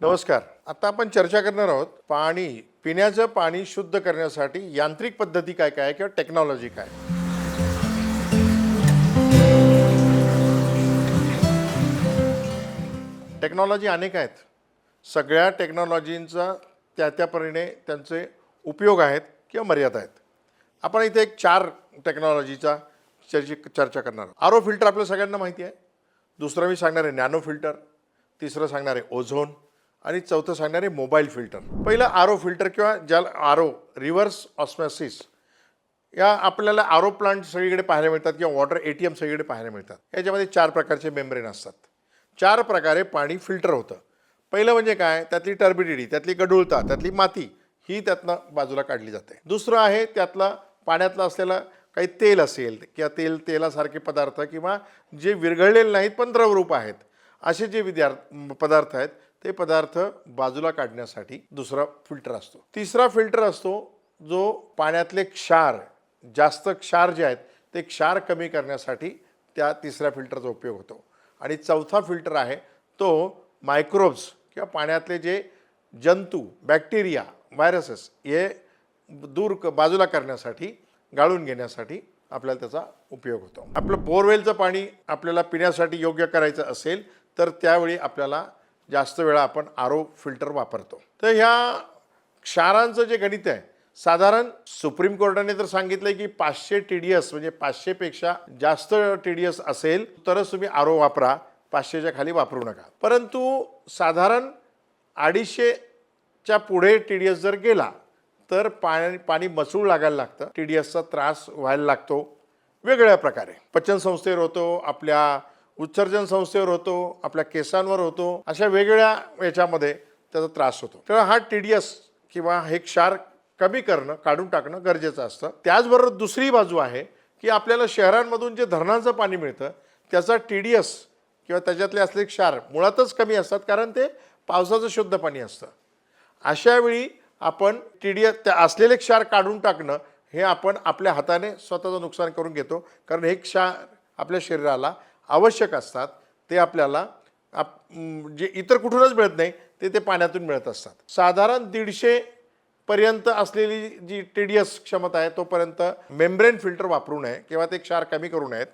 नमस्कार. आता आपण चर्चा करणार आहोत पाणी पिण्याचं पाणी शुद्ध करण्यासाठी यांत्रिक पद्धती काय काय किंवा टेक्नॉलॉजी काय? टेक्नॉलॉजी अनेक आहेत. सगळ्या टेक्नॉलॉजींचा त्या त्यापरीने त्यांचे उपयोग आहेत किंवा मर्यादा आहेत. आपण इथे एक चार टेक्नॉलॉजीचा चर्चे चर्चा करणार आहोत. आरो फिल्टर आपल्या सगळ्यांना माहिती आहे. दुसरं मी सांगणार आहे नॅनो फिल्टर तिसरं सांगणार आहे ओझोन आणि चौथं सांगणार आहे मोबाईल फिल्टर. पहिलं आरो फिल्टर किंवा ज्याला आरो रिव्हर्स ऑस्मॅसिस या आपल्याला आरो प्लांट सगळीकडे पाहायला मिळतात किंवा वॉटर ए टी एम सगळीकडे पाहायला मिळतात. याच्यामध्ये चार प्रकारचे मेम्ब्रेन असतात. चार प्रकारे पाणी फिल्टर होतं. पहिलं म्हणजे काय? त्यातली टर्बिडिटी त्यातली गडूळता त्यातली माती ही त्यातनं बाजूला काढली जाते. दुसरं आहे त्यातला पाण्यातलं असलेलं काही तेल असेल किंवा तेल तेलासारखे पदार्थ किंवा जे विरघळलेले नाहीत पण द्रवरूप आहेत. असे जे विद्यार्थ पदार्थ आहेत ते पदार्थ बाजूला काढण्यासाठी दुसरा फिल्टर असतो. तिसरा फिल्टर असतो जो पाण्यातले क्षार जास्त क्षार जे आहेत ते क्षार कमी करण्यासाठी त्या तिसऱ्या फिल्टरचा उपयोग होतो. आणि चौथा फिल्टर आहे तो मायक्रोब्स किंवा पाण्यातले जे जंतू बॅक्टेरिया व्हायरसेस हे दूर क बाजूला करण्यासाठी गाळून घेण्यासाठी आपल्याला त्याचा उपयोग होतो. आपलं बोरवेलचं पाणी आपल्याला पिण्यासाठी योग्य करायचं असेल तर त्यावेळी आपल्याला जास्त वेळा आपण आरो फिल्टर वापरतो. तर ह्या क्षारांचं जे गणित आहे साधारण सुप्रीम कोर्टाने तर सांगितलंय की पाचशे टी डी एस म्हणजे पाचशेपेक्षा जास्त टी डी एस असेल तरच तुम्ही आरो वापरा पाचशेच्या खाली वापरू नका. परंतु साधारण अडीचशेच्या पुढे टी डी एस जर गेला तर पाणी पाणी मसूळ लागायला लागतं टी डी एसचा त्रास व्हायला लागतो वेगवेगळ्या प्रकारे. पचन संस्थेवर होतो आपल्या उत्सर्जन संस्थेवर होतो आपल्या केसांवर होतो अशा वेगवेगळ्या याच्यामध्ये त्याचा त्रास होतो. तर हा टी डी एस किंवा हे क्षार कमी करणं काढून टाकणं गरजेचं असतं. त्याचबरोबर दुसरी बाजू आहे की आपल्याला शहरांमधून जे धरणांचं पाणी मिळतं त्याचा टी डी एस किंवा त्याच्यातले असलेले क्षार मुळातच कमी असतात कारण ते पावसाचं शुद्ध पाणी असतं. अशा वेळी आपण टी डी एस त्या असलेले क्षार काढून टाकणं हे आपण आपल्या हाताने स्वतःचं नुकसान करून घेतो. कारण हे क्षार आपल्या शरीराला आवश्यक असतात ते आपल्याला आप जे इतर कुठूनच मिळत नाही ते ते पाण्यातून मिळत असतात. साधारण दीडशे पर्यंत असलेली जी टी डी एस क्षमता आहे तोपर्यंत मेम्ब्रेन फिल्टर वापरू नये किंवा ते क्षार कमी करू नयेत.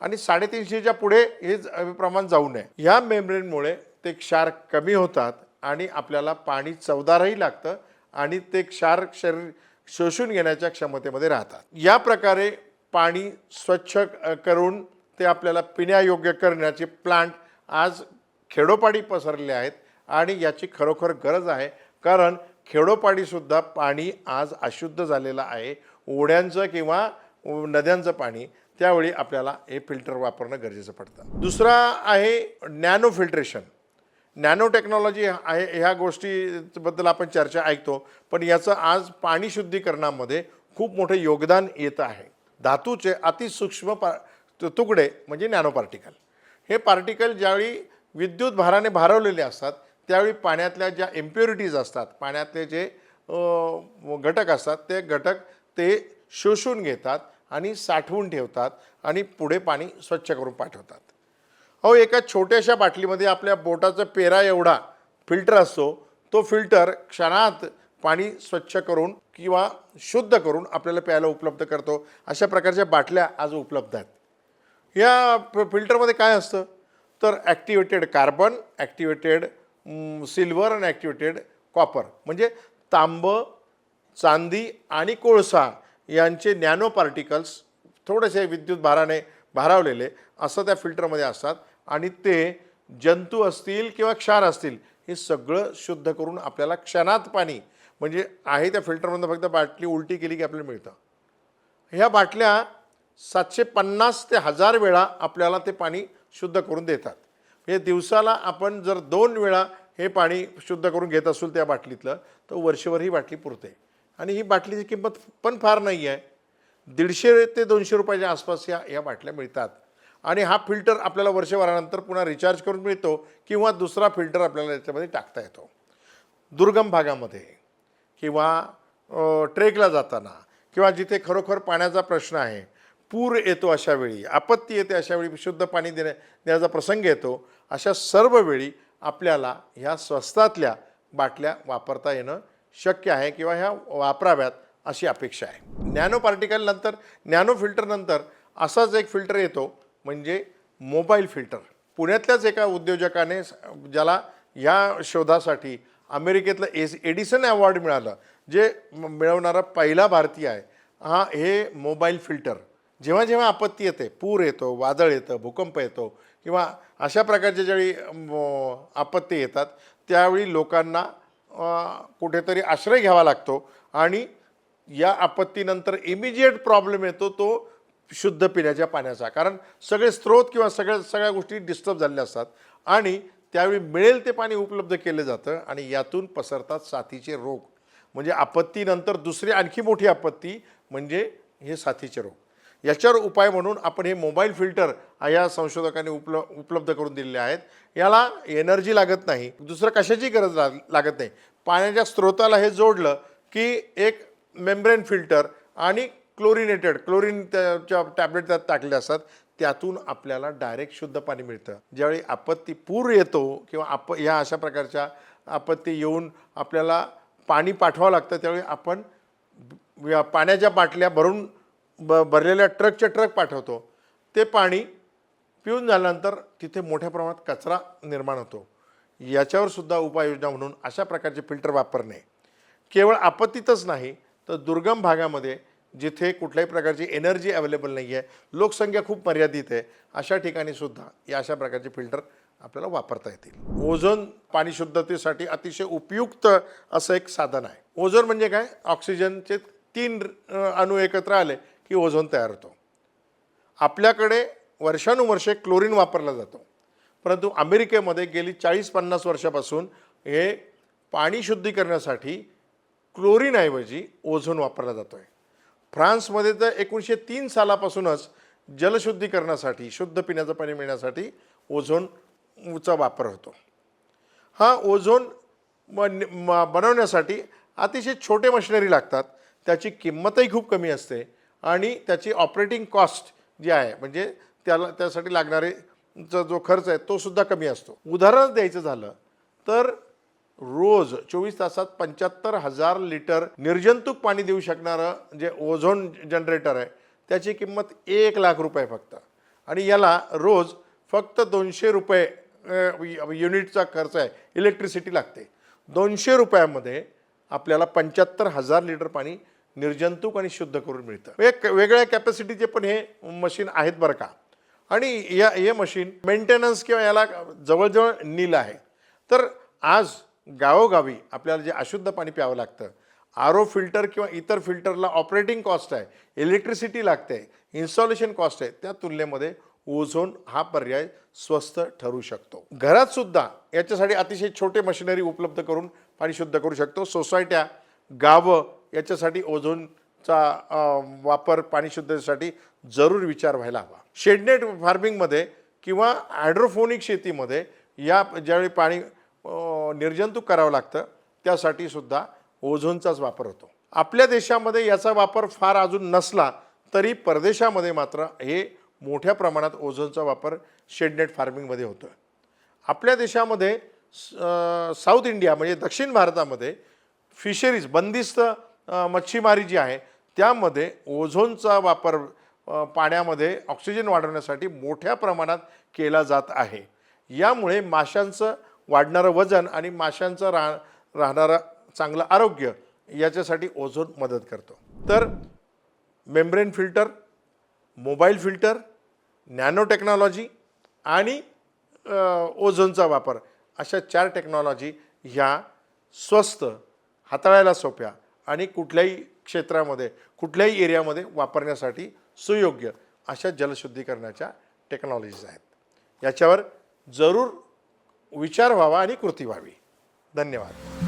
आणि साडेतीनशेच्या पुढे हे प्रमाण जाऊ नये. ह्या मेम्ब्रेनमुळे ते क्षार कमी होतात आणि आपल्याला पाणी चवदारही लागतं आणि ते क्षार शरीर शोषून घेण्याच्या क्षमतेमध्ये राहतात. या प्रकारे पाणी स्वच्छ करून ते आपल्याला पिण्यायोग्य करण्याचे प्लांट आज खेडोपाडी पसरले आहेत आणि याची खरोखर गरज आहे. कारण खेडोपाडीसुद्धा पाणी आज अशुद्ध झालेलं आहे. ओढ्यांचं किंवा नद्यांचं पाणी त्यावेळी आपल्याला हे फिल्टर वापरणं गरजेचं पडतं. दुसरा आहे नॅनो फिल्ट्रेशन नॅनो टेक्नॉलॉजी आहे ह्या गोष्टीबद्दल आपण चर्चा ऐकतो पण याचं आज पाणी शुद्धीकरणामध्ये खूप मोठं योगदान येतं आहे. धातूचे अतिसूक्ष्म पा तुकडे म्हणजे नॅनो पार्टिकल. हे पार्टिकल ज्यावेळी विद्युत भाराने भारवलेले असतात त्यावेळी पाण्यातल्या ज्या इम्प्युरिटीज असतात पाण्यातले जे घटक असतात ते घटक ते शोषून घेतात आणि साठवून ठेवतात आणि पुढे पाणी स्वच्छ करून पाठवतात. अहो एका छोट्याशा बाटलीमध्ये आपल्या बोटाचा पेरा एवढा फिल्टर असतो तो फिल्टर क्षणात पाणी स्वच्छ करून किंवा शुद्ध करून आपल्याला प्यायला उपलब्ध करतो. अशा प्रकारच्या बाटल्या आज उपलब्ध आहेत. या फिल्टरमध्ये काय असतं? तर ॲक्टिवेटेड कार्बन ॲक्टिवेटेड सिल्वर आणि ॲक्टिवेटेड कॉपर. म्हणजे तांबं चांदी आणि कोळसा यांचे नॅनो पार्टिकल्स थोडेसे विद्युत भाराने भारावलेले असं त्या फिल्टरमध्ये असतात. आणि ते जंतू असतील किंवा क्षार असतील हे सगळं शुद्ध करून आपल्याला क्षणात पाणी म्हणजे आहे त्या फिल्टरमधनं फक्त बाटली उलटी केली की आपल्याला मिळतं. ह्या बाटल्या सातशे पन्नास ते हजार वेळा आपल्याला ते पाणी शुद्ध करून देतात. म्हणजे दिवसाला आपण जर दोन वेळा हे पाणी शुद्ध करून घेत असू त्या बाटलीतलं तर वर्षभर ही बाटली पुरते. आणि ही बाटलीची किंमत पण फार नाही आहे. दीडशे ते दोनशे रुपयाच्या आसपास या या बाटल्या मिळतात. आणि हा फिल्टर आपल्याला वर्षभरानंतर पुन्हा रिचार्ज करून मिळतो किंवा दुसरा फिल्टर आपल्याला याच्यामध्ये टाकता येतो. दुर्गम भागामध्ये किंवा ट्रेकला जाताना किंवा जिथे खरोखर पाण्याचा प्रश्न आहे पूर येतो अशा वेळी आपत्ती येते अशा वेळी शुद्ध पाणी देण्या देण्याचा प्रसंग येतो अशा सर्व वेळी आपल्याला ह्या स्वस्तातल्या बाटल्या वापरता येणं शक्य आहे किंवा ह्या वापराव्यात अशी अपेक्षा आहे. नॅनो पार्टिकल नंतर नॅनो फिल्टर नंतर असाच एक फिल्टर येतो म्हणजे मोबाईल फिल्टर. पुण्यातल्याच एका उद्योजकाने ज्याला या शोधासाठी अमेरिकेतलं एस एडिसन अवॉर्ड मिळालं जे मिळवणारा पहिला भारतीय आहे हा हे मोबाईल फिल्टर. जेव्हा जेव्हा आपत्ती येते पूर येतो वादळ येतं भूकंप येतो किंवा अशा प्रकारच्या ज्यावेळी आपत्ती येतात त्यावेळी लोकांना कुठेतरी आश्रय घ्यावा लागतो आणि या आपत्तीनंतर इमिजिएट प्रॉब्लेम येतो तो शुद्ध पिण्याच्या पाण्याचा. कारण सगळे स्रोत किंवा सगळ्या सगळ्या गोष्टी डिस्टर्ब झालेल्या असतात आणि त्यावेळी मिळेल ते पाणी उपलब्ध केलं जातं आणि यातून पसरतात साथीचे रोग. म्हणजे आपत्तीनंतर दुसरी आणखी मोठी आपत्ती म्हणजे हे साथीचे रोग. याच्यावर उपाय म्हणून आपण हे मोबाईल फिल्टर या संशोधकांनी उपल उपलब्ध करून दिलेले आहेत. याला एनर्जी लागत नाही. दुसरं कशाची गरज ला लागत नाही. पाण्याच्या स्रोताला हे जोडलं की एक मेम्ब्रेन फिल्टर आणि क्लोरिनेटेड क्लोरीन त्याच्या टॅबलेट त्यात टाकले असतात. त्यातून आपल्याला डायरेक्ट शुद्ध पाणी मिळतं. ज्यावेळी आपत्ती पूर येतो किंवा आप ह्या अशा प्रकारच्या आपत्ती येऊन आपल्याला पाणी पाठवावं लागतं त्यावेळी आपण पाण्याच्या बाटल्या भरून ब भरलेल्या ट्रकच्या ट्रक पाठवतो. ते पाणी पिऊन झाल्यानंतर तिथे मोठ्या प्रमाणात कचरा निर्माण होतो. याच्यावर सुद्धा उपाययोजना म्हणून अशा प्रकारचे फिल्टर वापरणे. केवळ आपत्तीतच नाही तर दुर्गम भागामध्ये जिथे कुठल्याही प्रकारची एनर्जी अवेलेबल नाही आहे लोकसंख्या खूप मर्यादित आहे अशा ठिकाणी सुद्धा या अशा प्रकारचे फिल्टर आपल्याला वापरता येतील. ओझोन पाणी शुद्धतेसाठी अतिशय उपयुक्त असं एक साधन आहे. ओझोन म्हणजे काय? ऑक्सिजनचे तीन अणू एकत्र आले की ओझोन तयार होतो. आपल्याकडे वर्षानुवर्षे क्लोरीन वापरला जातो. परंतु अमेरिकेमध्ये गेली चाळीस पन्नास वर्षापासून हे पाणी शुद्धीकरणासाठी क्लोरीनऐवजी ओझोन वापरला जातो आहे फ्रान्समध्ये तर एकोणीसशे तीन सालापासूनच जलशुद्धीकरणासाठी शुद्ध पिण्याचं पाणी मिळण्यासाठी ओझोनचा वापर होतो. हा ओझोन म- बनवण्यासाठी अतिशय छोटे मशिनरी लागतात. त्याची किंमतही खूप कमी असते. आणि त्याची ऑपरेटिंग कॉस्ट जी आहे म्हणजे त्याला त्यासाठी लागणारे जो खर्च आहे तो सुद्धा कमी असतो. उदाहरण द्यायचं झालं तर रोज चोवीस तासात पंच्याहत्तर हजार लिटर निर्जंतुक पाणी देऊ शकणारं जे ओझोन जनरेटर आहे त्याची किंमत एक लाख रुपये फक्त. आणि याला रोज फक्त दोनशे रुपये युनिटचा खर्च आहे इलेक्ट्रिसिटी लागते. दोनशे रुपयामध्ये आपल्याला पंच्याहत्तर हजार लिटर पाणी निर्जंतुक आणि शुद्ध करून मिळतं. एक वेगळ्या कॅपॅसिटीचे पण हे मशीन आहेत बरं का. आणि या हे मशीन मेंटेनन्स किंवा याला जवळजवळ नील आहे. तर आज गावोगावी आपल्याला जे अशुद्ध पाणी प्यावं लागतं आर ओ फिल्टर किंवा इतर फिल्टरला ऑपरेटिंग कॉस्ट आहे इलेक्ट्रिसिटी लागते इन्स्टॉलेशन कॉस्ट आहे त्या तुलनेमध्ये ओझोन हा पर्याय स्वस्त ठरू शकतो. घरात सुद्धा याच्यासाठी अतिशय छोटे मशिनरी उपलब्ध करून पाणी शुद्ध करू शकतो. सोसायट्या गावं याच्यासाठी ओझोनचा वापर पाणी शुद्धतेसाठी जरूर विचार व्हायला हवा. शेडनेट फार्मिंगमध्ये किंवा हायड्रोफोनिक शेतीमध्ये या ज्यावेळी पाणी निर्जंतुक करावं लागतं त्यासाठी सुद्धा ओझोनचाच वापर होतो. आपल्या देशामध्ये याचा वापर फार अजून नसला तरी परदेशामध्ये मात्र हे मोठ्या प्रमाणात ओझोनचा वापर शेडनेट फार्मिंगमध्ये होतो आपल्या देशामध्ये स- साऊथ इंडिया म्हणजे दक्षिण भारतामध्ये फिशरीज बंदिस्त मच्छीमारी जी आहे त्यामध्ये ओझोनचा वापर पाण्यामध्ये ऑक्सिजन वाढवण्यासाठी मोठ्या प्रमाणात केला जात आहे. यामुळे माशांचं वाढणारं वजन आणि माशांचं राह राहणारं चांगलं आरोग्य याच्यासाठी ओझोन मदत करतो. तर membrane filter mobile filter nano technology आणि ओझोनचा वापर अशा चार टेक्नॉलॉजी ह्या स्वस्त हाताळायला सोप्या आणि कुठल्याही क्षेत्रामध्ये कुठल्याही एरियामध्ये वापरण्यासाठी सुयोग्य अशा जलशुद्धीकरणाच्या टेक्नॉलॉजीज आहेत. याच्यावर जरूर विचार व्हावा आणि कृती व्हावी. धन्यवाद.